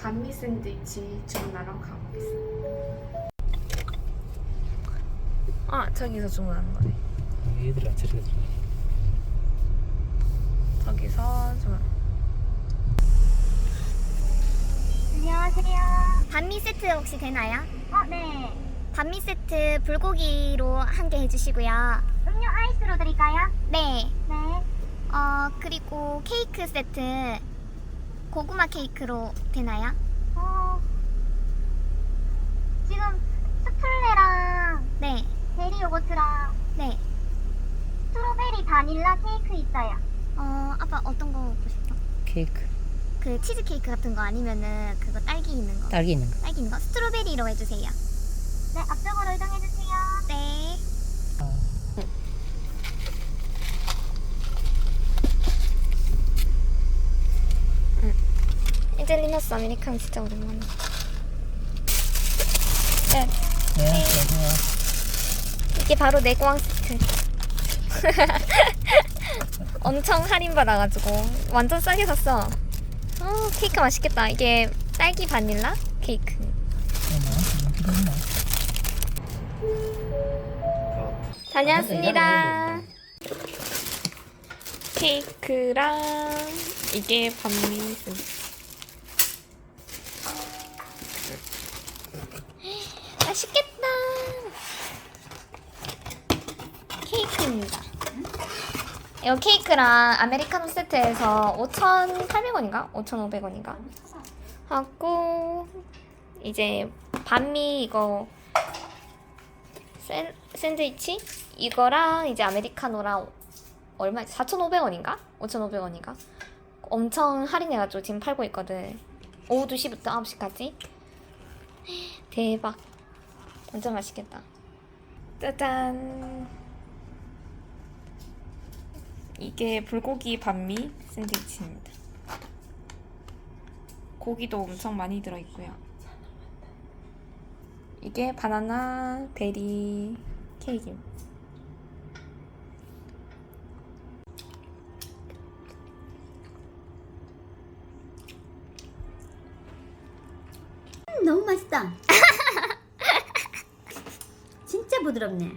반미 샌드위치 주문하러 가보겠습니다. 아 저기서 주문하는 거네. 얘들아 들어. 저기서 주문. 안녕하세요. 반미 세트 혹시 되나요? 어, 네. 반미 세트 불고기로 한 개 해주시고요. 음료 아이스로 드릴까요? 네. 네. 어 그리고 케이크 세트 고구마 케이크로 되나요? 어, 지금 스플레랑 네. 베리 요거트랑 네. 스트로베리 바닐라 케이크 있어요. 어 아빠 어떤 거 먹고 싶어? 케이크 그 치즈 케이크 같은 거 아니면은 그거 딸기 있는 거? 딸기 있는 거. 딸기 있는 거? 스트로베리로 해주세요. 네, 앞쪽으로 이동해주세요. 젤리너스 아메리카노 진짜 오랜만에. 네. 네, 안녕하세요. 이게 바로 내고왕 세트. 엄청 할인 받아가지고 완전 싸게 샀어. 어, 케이크 맛있겠다. 이게 딸기 바닐라 케이크. 다녀왔습니다. 케이크랑 이게 샌드위치. 맛있겠다. 케이크입니다. 이거 케이크랑 아메리카노 세트에서 5,800원인가? 5,500원인가? 하고 이제 반미 이거 샌, 샌드위치 이거랑 이제 아메리카노랑 얼마 4,500원인가? 5,500원인가? 엄청 할인해가지고 지금 팔고 있거든. 오후 2시부터 9시까지. 대박. 완전 맛있겠다. 짜잔. 이게 불고기 반미 샌드위치입니다. 고기도 엄청 많이 들어있고요. 이게 바나나 베리 케이크입니다. 너무 맛있다. 진짜 부드럽네.